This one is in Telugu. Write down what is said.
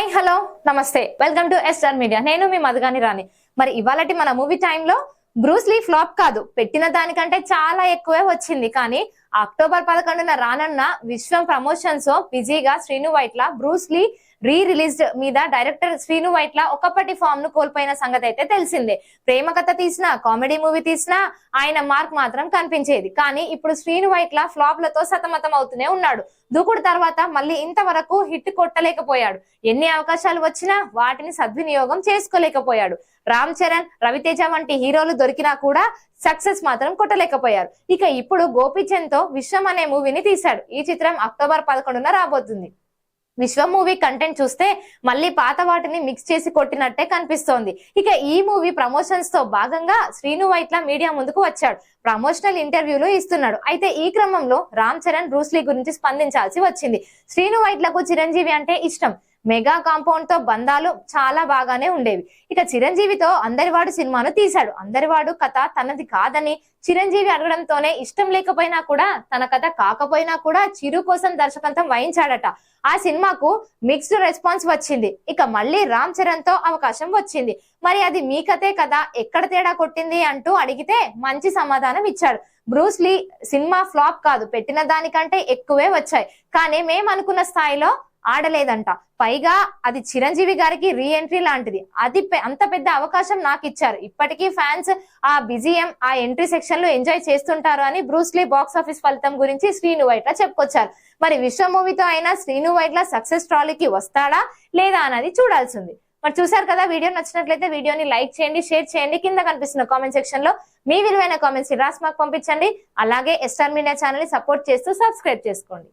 Hi hello namaste welcome to S R media నేను మీ మధుగాని రాణి. మరి ఇవాళటి మన మూవీ టైంలో బ్రూస్లీ ఫ్లాప్ కాదు. పెట్టిన దానికంటే చాలా ఎక్కువే వచ్చింది. కానీ అక్టోబర్ పదకొండున రానున్న విశ్వం ప్రమోషన్స్ బిజీగా Srinu Vaitla Bruce Lee re release మీద డైరెక్టర్ శ్రీను వైట్ల ఒకప్పటి ఫామ్ను కోల్పోయిన సంగతి అయితే తెలిసిందే. ప్రేమ కథ తీసిన కామెడీ మూవీ తీసినా ఆయన మార్క్ మాత్రం కనిపించేది. కానీ ఇప్పుడు శ్రీను వైట్ల ఫ్లాప్లతో సతమతం అవుతూనే ఉన్నాడు. దూకుడు తర్వాత మళ్ళీ ఇంతవరకు హిట్ కొట్టలేకపోయాడు. ఎన్ని అవకాశాలు వచ్చినా వాటిని సద్వినియోగం చేసుకోలేకపోయాడు. రామ్ చరణ్ రవితేజ వంటి హీరోలు దొరికినా కూడా సక్సెస్ మాత్రం కొట్టలేకపోయారు. ఇక ఇప్పుడు గోపీచంద్తో విశ్వం అనే మూవీని తీశాడు. ఈ చిత్రం అక్టోబర్ పదకొండున రాబోతుంది. విశ్వం మూవీ కంటెంట్ చూస్తే మళ్ళీ పాత వాటిని మిక్స్ చేసి కొట్టినట్టే కనిపిస్తోంది. ఇక ఈ మూవీ ప్రమోషన్స్తో భాగంగా శ్రీను వైట్ల మీడియా ముందుకు వచ్చాడు. ప్రమోషనల్ ఇంటర్వ్యూలు ఇస్తున్నాడు. అయితే ఈ క్రమంలో రామ్ చరణ్ బ్రూస్లీ గురించి స్పందించాల్సి వచ్చింది. శ్రీను వైట్లకు చిరంజీవి అంటే ఇష్టం. మెగా కాంపౌండ్తో బంధాలు చాలా బాగానే ఉండేవి. ఇక చిరంజీవితో అందరివాడు సినిమాను తీశాడు. అందరివాడు కథ తనది కాదని చిరంజీవి అడగడంతోనే ఇష్టం లేకపోయినా కూడా తన కథ కాకపోయినా కూడా చిరు కోసం దర్శకత్వం వహించాడట. ఆ సినిమాకు మిక్స్డ్ రెస్పాన్స్ వచ్చింది. ఇక మళ్ళీ రామ్ చరణ్తో అవకాశం వచ్చింది. మరి అది మీ కథే కదా? ఎక్కడ తేడా కొట్టింది అంటూ అడిగితే మంచి సమాధానం ఇచ్చాడు. బ్రూస్లీ సినిమా ఫ్లాప్ కాదు. పెట్టిన దానికంటే ఎక్కువే వచ్చాయి. కానీ మేము అనుకున్న స్థాయిలో ఆడలేదంట. పైగా అది చిరంజీవి గారికి రీ ఎంట్రీ లాంటిది. అది అంత పెద్ద అవకాశం నాకు ఇచ్చారు. ఇప్పటికీ ఫ్యాన్స్ ఆ బిజిఎం ఆ ఎంట్రీ సెక్షన్లో ఎంజాయ్ చేస్తుంటారు అని బ్రూస్లీ బాక్స్ ఆఫీస్ ఫలితం గురించి శ్రీను వైట్ల చెప్పుకొచ్చారు. మరి విశ్వ మూవీతో అయినా శ్రీను వైట్ల సక్సెస్ ట్రాలీకి వస్తాడా లేదా అన్నది చూడాల్సింది. మరి చూసారు కదా వీడియో నచ్చినట్లయితే వీడియోని లైక్ చేయండి షేర్ చేయండి. కింద కనిపిస్తున్న కామెంట్ సెక్షన్లో మీ విలువైన కామెంట్స్ రాసి మాకు పంపించండి. అలాగే ఎస్టార్ మీడియా ఛానల్ని సపోర్ట్ చేస్తూ సబ్స్క్రైబ్ చేసుకోండి.